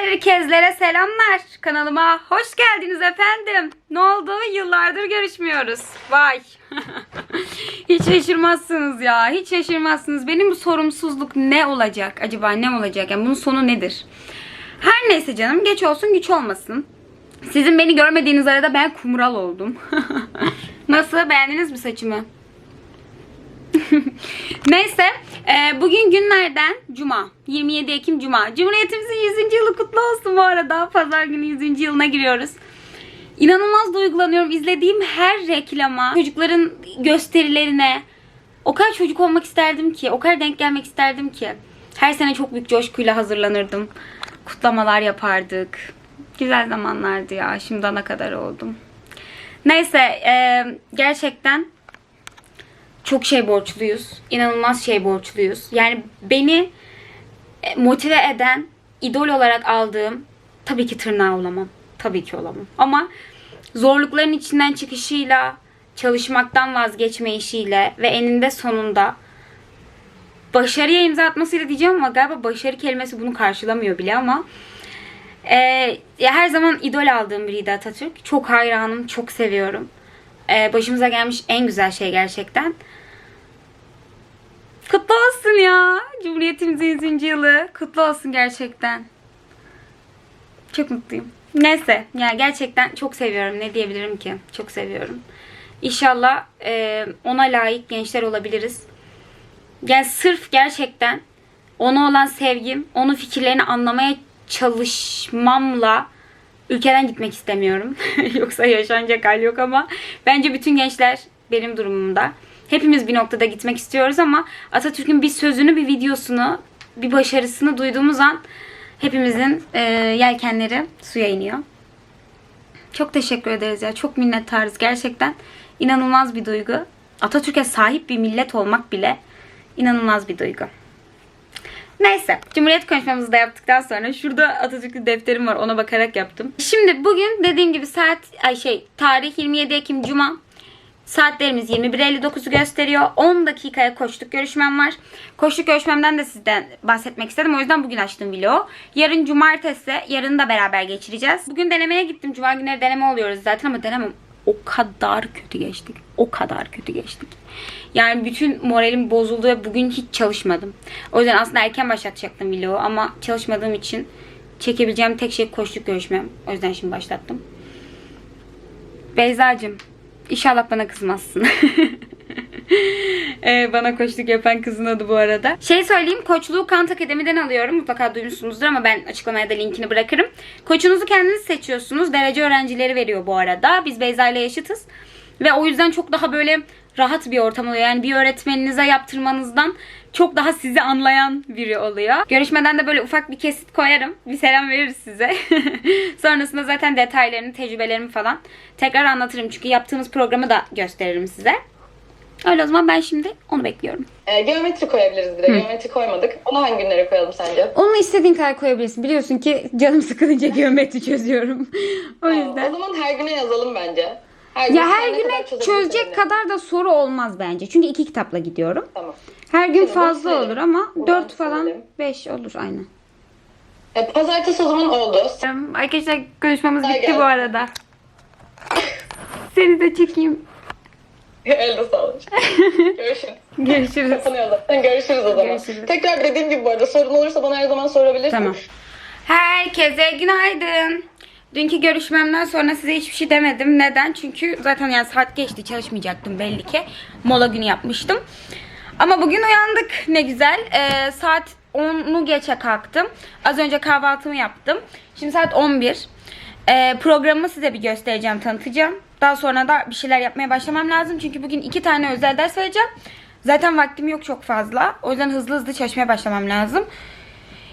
Herkeslere selamlar. Kanalıma hoş geldiniz efendim. Ne oldu? Yıllardır görüşmüyoruz. Vay. hiç şaşırmazsınız ya. Hiç şaşırmazsınız. Benim bu sorumsuzluk ne olacak? Acaba ne olacak? Yani bunun sonu nedir? Her neyse canım. Geç olsun güç olmasın. Sizin beni görmediğiniz arada ben kumral oldum. Nasıl? Beğendiniz mi saçımı? Neyse e, bugün günlerden Cuma 27 Ekim Cuma. Cumhuriyetimizin 100. yılı kutlu olsun bu arada. Pazar günü 100. yılına giriyoruz. İnanılmaz duygulanıyorum. İzlediğim her reklama Çocukların gösterilerine O kadar çocuk olmak isterdim ki O kadar denk gelmek isterdim ki. Her sene çok büyük coşkuyla hazırlanırdım. Kutlamalar yapardık. Güzel zamanlardı ya. Şimdi ana kadar oldum. Neyse e, gerçekten çok şey borçluyuz. İnanılmaz şey borçluyuz. Yani beni e, motive eden, idol olarak aldığım tabii ki tırnağı olamam. Tabii ki olamam. Ama zorlukların içinden çıkışıyla, çalışmaktan vazgeçmeyişiyle ve eninde sonunda başarıya imza atmasıyla diyeceğim ama galiba başarı kelimesi bunu karşılamıyor bile ama e, her zaman idol aldığım biriydi Atatürk. Çok hayranım, çok seviyorum. E, başımıza gelmiş en güzel şey gerçekten. Kutlu olsun ya. Cumhuriyetimizin 100. yılı. Kutlu olsun gerçekten. Çok mutluyum. Neyse. Yani gerçekten çok seviyorum. Ne diyebilirim ki? Çok seviyorum. İnşallah e, ona layık gençler olabiliriz. Yani sırf gerçekten ona olan sevgim, onun fikirlerini anlamaya çalışmamla ülkeden gitmek istemiyorum. Yoksa yaşanacak hal yok ama bence bütün gençler benim durumumda. Hepimiz bir noktada gitmek istiyoruz ama Atatürk'ün bir sözünü, bir videosunu, bir başarısını duyduğumuz an hepimizin e, yelkenleri suya iniyor. Çok teşekkür ederiz ya. Çok minnettarız gerçekten. İnanılmaz bir duygu. Atatürk'e sahip bir millet olmak bile inanılmaz bir duygu. Neyse. Cumhuriyet konuşmamızı da yaptıktan sonra şurada Atatürk'lü defterim var. Ona bakarak yaptım. Şimdi bugün dediğim gibi saat ay şey tarih 27 Ekim Cuma. Saatlerimiz 21.59'u gösteriyor. 10 dakikaya koştuk görüşmem var. Koştuk görüşmemden de sizden bahsetmek istedim. O yüzden bugün açtım vlogu. Yarın cumartesi. Yarın da beraber geçireceğiz. Bugün denemeye gittim. Cuma günleri deneme oluyoruz zaten ama denemem o kadar kötü geçtik. O kadar kötü geçtik. Yani bütün moralim bozuldu ve bugün hiç çalışmadım. O yüzden aslında erken başlatacaktım vlogu ama çalışmadığım için çekebileceğim tek şey koştuk görüşmem. O yüzden şimdi başlattım. Beyza'cığım İnşallah bana kızmazsın. ee, bana koçluk yapan kızın adı bu arada. Şey söyleyeyim koçluğu Kant Akademi'den alıyorum. Mutlaka duymuşsunuzdur ama ben açıklamaya da linkini bırakırım. Koçunuzu kendiniz seçiyorsunuz. Derece öğrencileri veriyor bu arada. Biz Beyza ile yaşıtız. Ve o yüzden çok daha böyle rahat bir ortam oluyor. Yani bir öğretmeninize yaptırmanızdan çok daha sizi anlayan biri oluyor. Görüşmeden de böyle ufak bir kesit koyarım. Bir selam veririz size. Sonrasında zaten detaylarını, tecrübelerimi falan tekrar anlatırım. Çünkü yaptığımız programı da gösteririm size. Öyle o zaman ben şimdi onu bekliyorum. E, geometri koyabiliriz bir de. Geometri koymadık. Onu hangi günlere koyalım sence? Onu istediğin kadar koyabilirsin. Biliyorsun ki canım sıkılınca geometri çözüyorum. o O yüzden. zaman her güne yazalım bence. Her Ya her ne güne çözecek kadar da soru olmaz bence. Çünkü iki kitapla gidiyorum. Tamam. Her gün Tamam, fazla olur ama Buradan 4 falan silelim. 5 olur aynen. E, pazartesi o zaman oldu. Arkadaşlar görüşmemiz Kolay bitti gelsin. bu arada. Seni de çekeyim. Elde sağlık. Görüşürüz. Görüşürüz. Kapanıyor zaten. Görüşürüz o zaman. Görüşürüz. Tekrar dediğim gibi bu arada sorun olursa bana her zaman sorabilirsin. Tamam. Herkese günaydın. Dünkü görüşmemden sonra size hiçbir şey demedim. Neden? Çünkü zaten yani saat geçti çalışmayacaktım belli ki. Mola günü yapmıştım. Ama bugün uyandık ne güzel. Ee, saat 10'u geçe kalktım. Az önce kahvaltımı yaptım. Şimdi saat 11. Ee, programımı size bir göstereceğim, tanıtacağım. Daha sonra da bir şeyler yapmaya başlamam lazım. Çünkü bugün iki tane özel ders vereceğim. Zaten vaktim yok çok fazla. O yüzden hızlı hızlı çalışmaya başlamam lazım.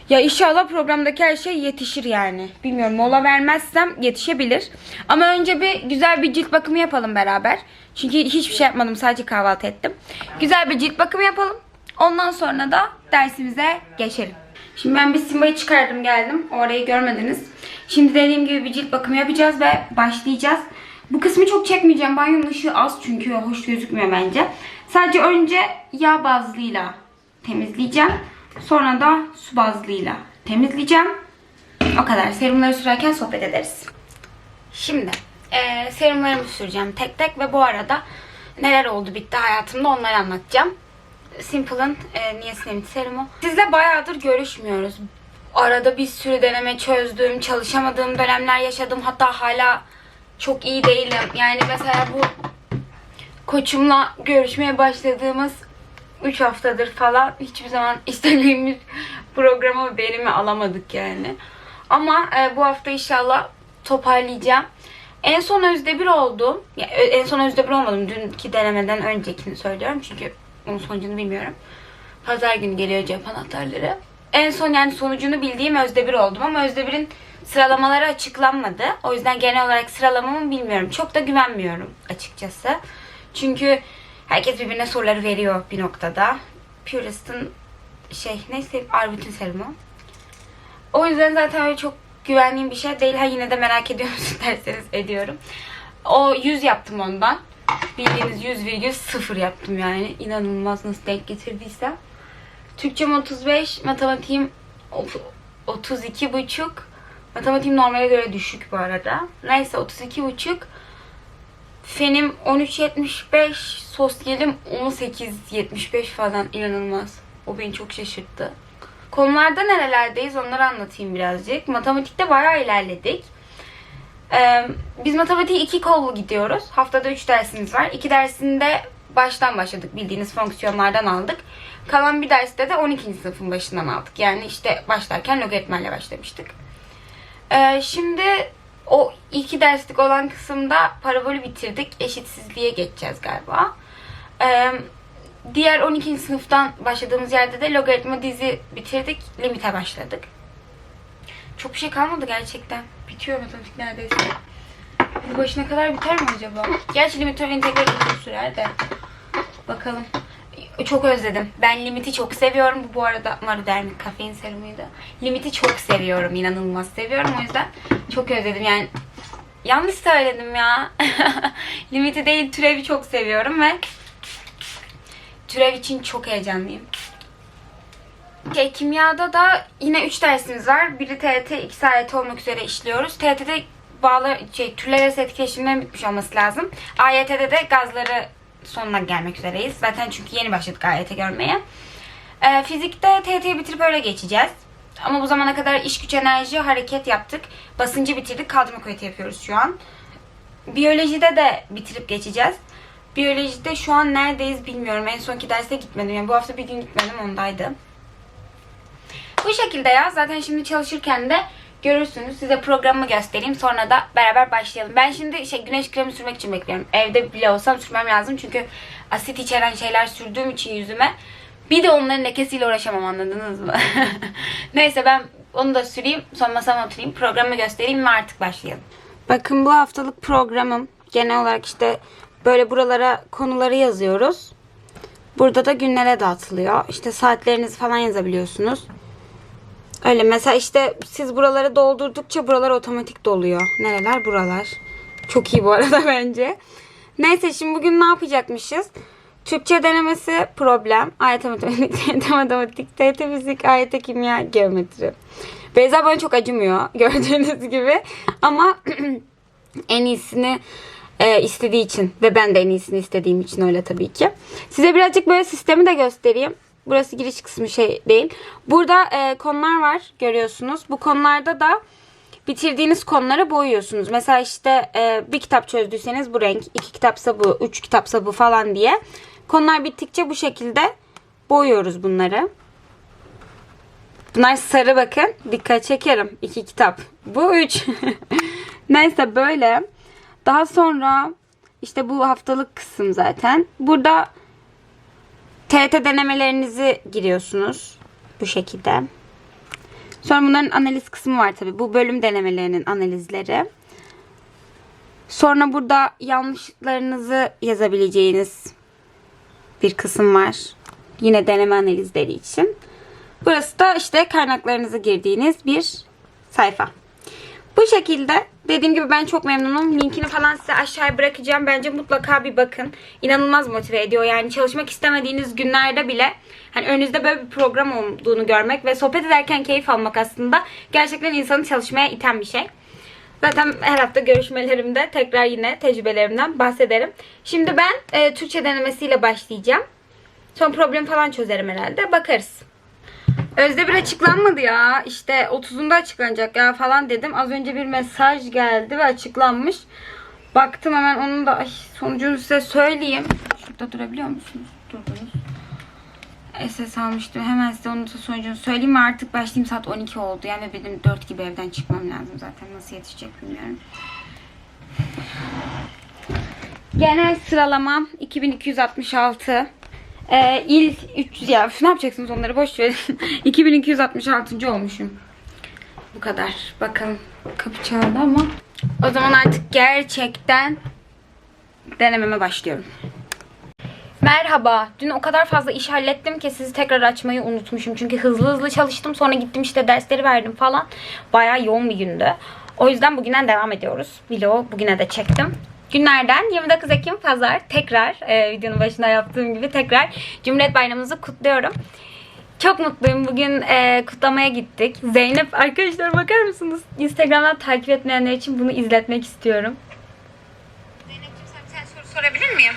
Ya inşallah programdaki her şey yetişir yani. Bilmiyorum mola vermezsem yetişebilir. Ama önce bir güzel bir cilt bakımı yapalım beraber. Çünkü hiçbir şey yapmadım sadece kahvaltı ettim. Güzel bir cilt bakımı yapalım. Ondan sonra da dersimize geçelim. Şimdi ben bir Simba'yı çıkardım geldim. Orayı görmediniz. Şimdi dediğim gibi bir cilt bakımı yapacağız ve başlayacağız. Bu kısmı çok çekmeyeceğim. Banyonun ışığı az çünkü hoş gözükmüyor bence. Sadece önce yağ bazlıyla temizleyeceğim. Sonra da su bazlıyla temizleyeceğim. O kadar. Serumları sürerken sohbet ederiz. Şimdi eee serumlarımı süreceğim tek tek ve bu arada neler oldu bitti hayatımda onları anlatacağım. Simple'ın e, Niacinamide serumu. Sizle bayağıdır görüşmüyoruz. Arada bir sürü deneme çözdüm, çalışamadığım dönemler yaşadım. Hatta hala çok iyi değilim. Yani mesela bu koçumla görüşmeye başladığımız 3 haftadır falan hiçbir zaman istediğimiz programı verimi alamadık yani. Ama e, bu hafta inşallah toparlayacağım. En son Özdebir oldum. Ya, ö- en son Özdebir olmadım. Dünkü denemeden öncekini söylüyorum. Çünkü onun sonucunu bilmiyorum. Pazar günü geliyor cep anahtarları. En son yani sonucunu bildiğim Özdebir oldum ama Özdebir'in sıralamaları açıklanmadı. O yüzden genel olarak sıralamamı bilmiyorum. Çok da güvenmiyorum açıkçası. Çünkü herkes birbirine soruları veriyor bir noktada. Purist'ın şey neyse Arvut'un serumu. O yüzden zaten çok güvendiğim bir şey değil. Ha yine de merak ediyor musun derseniz ediyorum. O 100 yaptım ondan. Bildiğiniz 100,0 yaptım yani. İnanılmaz nasıl denk getirdiysem. Türkçem 35, matematiğim 32 buçuk. Matematiğim normale göre düşük bu arada. Neyse 32 buçuk. Fenim 13.75, sosyalim 18.75 falan inanılmaz. O beni çok şaşırttı. Konularda nerelerdeyiz onları anlatayım birazcık. Matematikte bayağı ilerledik. Ee, biz matematiği iki kollu gidiyoruz. Haftada üç dersimiz var. İki dersinde baştan başladık. Bildiğiniz fonksiyonlardan aldık. Kalan bir derste de 12. sınıfın başından aldık. Yani işte başlarken logaritmayla başlamıştık. Ee, şimdi o iki derslik olan kısımda parabolü bitirdik. Eşitsizliğe geçeceğiz galiba. Ee, diğer 12. sınıftan başladığımız yerde de logaritma dizi bitirdik. Limite başladık. Çok bir şey kalmadı gerçekten. Bitiyor matematik neredeyse. Bu başına kadar biter mi acaba? Gerçi limit ve integral uzun sürer de. Bakalım. Çok özledim. Ben limiti çok seviyorum. Bu bu arada Marudermik kafein serumuydu. Limiti çok seviyorum. inanılmaz seviyorum. O yüzden çok özledim. Yani yanlış söyledim ya. limiti değil türevi çok seviyorum ve türev için çok heyecanlıyım. Okay, kimyada da yine 3 dersimiz var. Biri TET, ikisi AYT olmak üzere işliyoruz. TET'de bağlı şey, türler arası etkileşimlerin bitmiş olması lazım. AYT'de de gazları sonuna gelmek üzereyiz. Zaten çünkü yeni başladık AYT görmeye. Ee, fizikte TET'yi bitirip öyle geçeceğiz. Ama bu zamana kadar iş güç enerji hareket yaptık. Basıncı bitirdik. Kaldırma kuvveti yapıyoruz şu an. Biyolojide de bitirip geçeceğiz. Biyolojide şu an neredeyiz bilmiyorum. En sonki derse gitmedim. Yani bu hafta bir gün gitmedim ondaydı. Bu şekilde ya. Zaten şimdi çalışırken de görürsünüz. Size programımı göstereyim. Sonra da beraber başlayalım. Ben şimdi şey güneş kremi sürmek için bekliyorum. Evde bile olsam sürmem lazım. Çünkü asit içeren şeyler sürdüğüm için yüzüme bir de onların lekesiyle uğraşamam anladınız mı? Neyse ben onu da süreyim. Sonra masama oturayım. Programı göstereyim ve artık başlayalım. Bakın bu haftalık programım. Genel olarak işte böyle buralara konuları yazıyoruz. Burada da günlere dağıtılıyor. İşte saatlerinizi falan yazabiliyorsunuz. Öyle mesela işte siz buraları doldurdukça buralar otomatik doluyor. Nereler? Buralar. Çok iyi bu arada bence. Neyse şimdi bugün ne yapacakmışız? Türkçe denemesi problem. AYT matematik, TYT matematik, TYT fizik, AYT kimya, geometri. Beyza bana çok acımıyor gördüğünüz gibi. Ama en iyisini e, istediği için ve ben de en iyisini istediğim için öyle tabii ki. Size birazcık böyle sistemi de göstereyim. Burası giriş kısmı şey değil. Burada e, konular var görüyorsunuz. Bu konularda da bitirdiğiniz konuları boyuyorsunuz. Mesela işte e, bir kitap çözdüyseniz bu renk, iki kitapsa bu, üç kitapsa bu falan diye. Konular bittikçe bu şekilde boyuyoruz bunları. Bunlar sarı bakın. Dikkat çekerim. İki kitap. Bu üç. Neyse böyle. Daha sonra işte bu haftalık kısım zaten. Burada TET denemelerinizi giriyorsunuz. Bu şekilde. Sonra bunların analiz kısmı var tabi. Bu bölüm denemelerinin analizleri. Sonra burada yanlışlarınızı yazabileceğiniz bir kısım var. Yine deneme analizleri için. Burası da işte kaynaklarınızı girdiğiniz bir sayfa. Bu şekilde dediğim gibi ben çok memnunum. Linkini falan size aşağıya bırakacağım. Bence mutlaka bir bakın. İnanılmaz motive ediyor. Yani çalışmak istemediğiniz günlerde bile hani önünüzde böyle bir program olduğunu görmek ve sohbet ederken keyif almak aslında gerçekten insanı çalışmaya iten bir şey. Zaten her hafta görüşmelerimde tekrar yine tecrübelerimden bahsederim. Şimdi ben e, Türkçe denemesiyle başlayacağım. Son problem falan çözerim herhalde. Bakarız. Özde bir açıklanmadı ya. İşte 30'unda açıklanacak ya falan dedim. Az önce bir mesaj geldi ve açıklanmış. Baktım hemen onun da ay, sonucunu size söyleyeyim. Şurada durabiliyor musunuz? Durdunuz. SS almıştım. Hemen size onun da sonucunu söyleyeyim artık başlayayım. Saat 12 oldu. Yani benim 4 gibi evden çıkmam lazım zaten. Nasıl yetişecek bilmiyorum. Genel sıralamam 2266. Ee, il 300 ya ne yapacaksınız onları boş verin. 2266. olmuşum. Bu kadar. Bakalım kapı çaldı ama. O zaman artık gerçekten denememe başlıyorum. Merhaba. Dün o kadar fazla iş hallettim ki sizi tekrar açmayı unutmuşum. Çünkü hızlı hızlı çalıştım. Sonra gittim işte dersleri verdim falan. Bayağı yoğun bir gündü. O yüzden bugünden devam ediyoruz. Vlogu bugüne de çektim. Günlerden 29 Ekim Pazar tekrar e, videonun başında yaptığım gibi tekrar Cumhuriyet Bayramımızı kutluyorum. Çok mutluyum. Bugün e, kutlamaya gittik. Zeynep arkadaşlar bakar mısınız? Instagram'dan takip etmeyenler için bunu izletmek istiyorum. Zeynep'ciğim sana bir tane soru sorabilir miyim?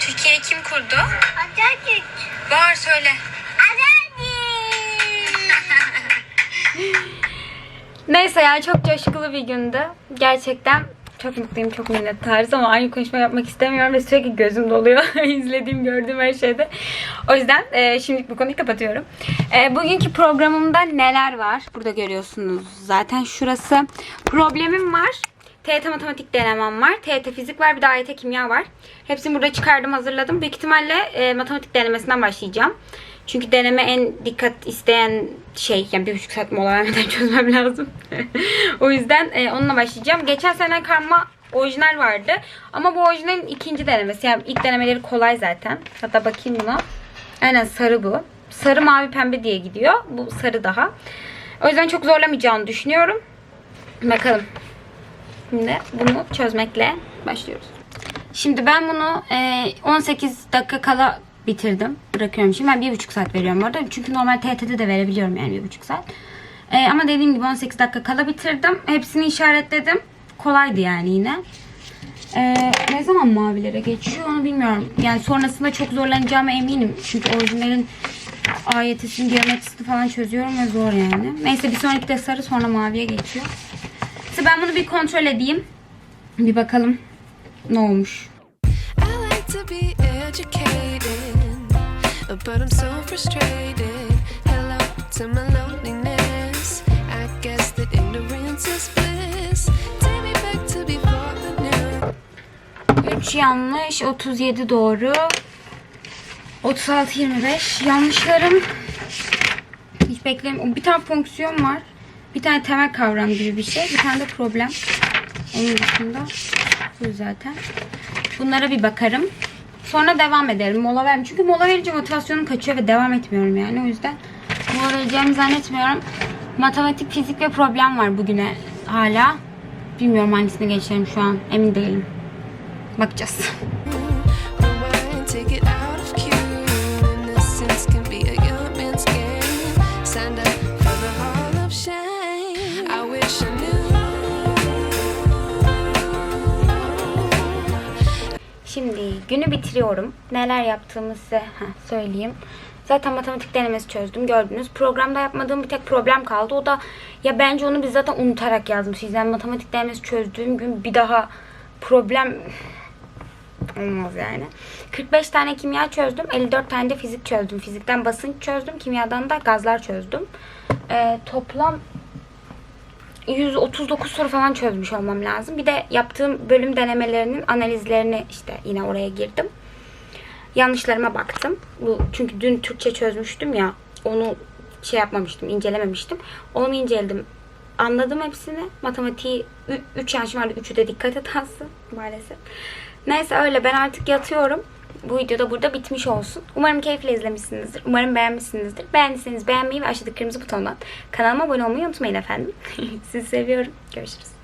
Türkiye'yi kim kurdu? Atatürk. Bağır söyle. Neyse yani çok coşkulu bir gündü. Gerçekten çok mutluyum, çok minnettarız ama aynı konuşma yapmak istemiyorum ve sürekli gözüm doluyor izlediğim, gördüğüm her şeyde. O yüzden e, şimdilik bu konuyu kapatıyorum. E, bugünkü programımda neler var? Burada görüyorsunuz zaten şurası. Problemim var. TYT matematik denemem var. TYT fizik var. Bir de AYT kimya var. Hepsini burada çıkardım, hazırladım. Büyük ihtimalle e, matematik denemesinden başlayacağım. Çünkü deneme en dikkat isteyen şey. Yani bir buçuk saat mola vermeden çözmem lazım. o yüzden e, onunla başlayacağım. Geçen sene karma orijinal vardı. Ama bu orijinalin ikinci denemesi. Yani ilk denemeleri kolay zaten. Hatta bakayım buna. Aynen sarı bu. Sarı mavi pembe diye gidiyor. Bu sarı daha. O yüzden çok zorlamayacağını düşünüyorum. Bakalım. Şimdi bunu çözmekle başlıyoruz. Şimdi ben bunu e, 18 dakika kala bitirdim. Bırakıyorum şimdi. Ben 1,5 saat veriyorum orada. Çünkü normal TT'de de verebiliyorum yani 1,5 saat. E, ama dediğim gibi 18 dakika kala bitirdim. Hepsini işaretledim. Kolaydı yani yine. E, ne zaman mavilere geçiyor onu bilmiyorum. Yani sonrasında çok zorlanacağıma eminim. Çünkü orijinalin AYT'sini, geometrisini falan çözüyorum ve zor yani. Neyse bir sonraki de sarı sonra maviye geçiyor. İşte ben bunu bir kontrol edeyim. Bir bakalım ne olmuş. I like to be educated, but I'm so frustrated. Hello to my loneliness. I guess that ignorance is bliss. Take me back to before the new. 3 yanlış, 37 doğru. 36 25 yanlışlarım. Hiç beklemiyorum. Bir tane fonksiyon var. Bir tane temel kavram gibi bir şey. Bir tane de problem. Onun dışında bu zaten. Bunlara bir bakarım. Sonra devam ederim. Mola verim. Çünkü mola verince motivasyonum kaçıyor ve devam etmiyorum yani. O yüzden mola vereceğimi zannetmiyorum. Matematik, fizik ve problem var bugüne hala. Bilmiyorum hangisini geçerim şu an. Emin değilim. Bakacağız. Günü bitiriyorum. Neler yaptığımı size heh, söyleyeyim. Zaten matematik denemesi çözdüm gördünüz. Programda yapmadığım bir tek problem kaldı. O da ya bence onu biz zaten unutarak yazmışız. Yani matematik denemesi çözdüğüm gün bir daha problem olmaz yani. 45 tane kimya çözdüm. 54 tane de fizik çözdüm. Fizikten basınç çözdüm. Kimyadan da gazlar çözdüm. Ee, toplam 139 soru falan çözmüş olmam lazım. Bir de yaptığım bölüm denemelerinin analizlerini işte yine oraya girdim. Yanlışlarıma baktım. Bu çünkü dün Türkçe çözmüştüm ya. Onu şey yapmamıştım, incelememiştim. Onu inceledim. Anladım hepsini. Matematiği 3 yanlışım vardı. 3'ü de dikkat hatasın maalesef. Neyse öyle ben artık yatıyorum. Bu videoda burada bitmiş olsun. Umarım keyifle izlemişsinizdir. Umarım beğenmişsinizdir. Beğendiyseniz beğenmeyi ve aşağıdaki kırmızı butondan kanalıma abone olmayı unutmayın efendim. Sizi seviyorum. Görüşürüz.